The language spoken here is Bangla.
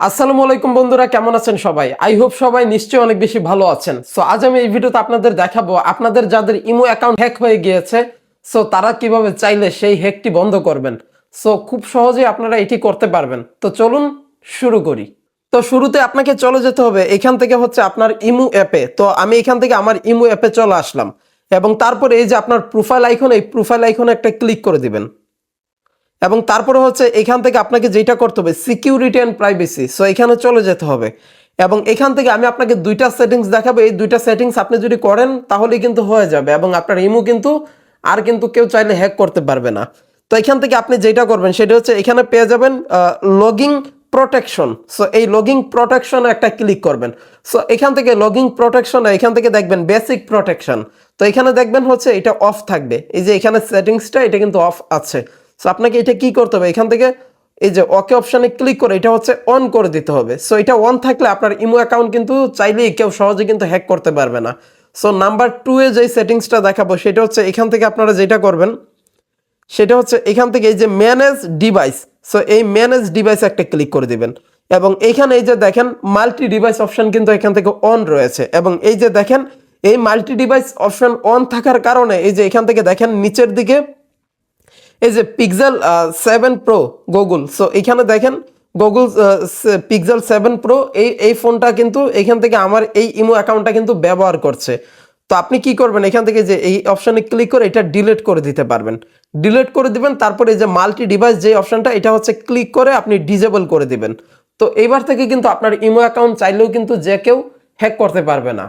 আসসালামু আলাইকুম বন্ধুরা, কেমন আছেন সবাই? আই হোপ সবাই নিশ্চয়ই অনেক বেশি ভালো আছেন। সো আজ আমি এই ভিডিওতে আপনাদের দেখাবো আপনাদের যাদের ইমো অ্যাকাউন্ট হ্যাক হয়ে গিয়েছে সো তারা কীভাবে চাইলে সেই হ্যাকটি বন্ধ করবেন। সো খুব সহজেই আপনারা এটি করতে পারবেন। তো চলুন শুরু করি। তো শুরুতে আপনাকে চলে যেতে হবে এখান থেকে হচ্ছে আপনার ইমু অ্যাপে তো আমি এখান থেকে আমার ইমু অ্যাপে চলে আসলাম। এবং তারপরে এই যে আপনার প্রোফাইল আইকন এই প্রোফাইল আইকনে একটা ক্লিক করে দিবেন। এবং তারপরে হচ্ছে এখান থেকে আপনাকে যেটা করতে হবে সিকিউরিটি অ্যান্ড প্রাইভেসি সো এখানে চলে যেতে হবে। এবং এখান থেকে আমি আপনাকে দুইটা সেটিংস দেখাবো। এই দুইটা সেটিংস আপনি যদি করেন, তাহলেই কিন্তু হয়ে যাবে। এবং আপনার ইমো কিন্তু আর কিন্তু কেউ চাইলে হ্যাক করতে পারবে না। তো এখান থেকে আপনি যেটা করবেন, সেটা হচ্ছে এখানে পেয়ে যাবেন লগিং প্রোটেকশন সো এই লগিং প্রোটেকশনে একটা ক্লিক করবেন। সো এখান থেকে লগিং প্রোটেকশনে এখান থেকে দেখবেন বেসিক প্রোটেকশন তো এখানে দেখবেন হচ্ছে এটা অফ থাকবে। এই যে এখানে সেটিংসটা এটা কিন্তু অফ আছে। সো আপনাকে এটা কি করতে হবে? এখান থেকে এই যে ওকে অপশানে ক্লিক করে এটা হচ্ছে অন করে দিতে হবে। সো এটা অন থাকলে আপনার ইমো অ্যাকাউন্ট কিন্তু চাইলেই কেউ সহজে কিন্তু হ্যাক করতে পারবে না। সো নাম্বার টু এ যে সেটিংসটা দেখাবো, সেটা হচ্ছে এখান থেকে আপনারা যেটা করবেন, সেটা হচ্ছে এখান থেকে এই যে ম্যানেজ ডিভাইস সো এই ম্যানেজ ডিভাইস একটা ক্লিক করে দিবেন। এবং এইখানে এই যে দেখেন মাল্টি ডিভাইস অপশন কিন্তু এখান থেকে অন রয়েছে। এবং এই যে দেখেন, এই মাল্টি ডিভাইস অপশন অন থাকার কারণে এই যে এখান থেকে দেখেন, নিচের দিকে এই যে pixel seven pro Google so এখানে দেখেন গুগল পিক্সেল সেভেন প্রো এই এই ফোনটা কিন্তু এখান থেকে আমার এই ইমো অ্যাকাউন্টটা কিন্তু ব্যবহার করছে। তো আপনি কি করবেন? এখান থেকে যে এই অপশনে ক্লিক করে এটা ডিলিট করে দিতে পারবেন। ডিলিট করে দিবেন, তারপরে যে মাল্টি ডিভাইস যে অপশনটা এটা হচ্ছে ক্লিক করে আপনি ডিজেবল করে দিবেন। তো এইবার থেকে কিন্তু আপনার ইমো অ্যাকাউন্ট চাইলেও কিন্তু যে কেউ হ্যাক করতে পারবে না।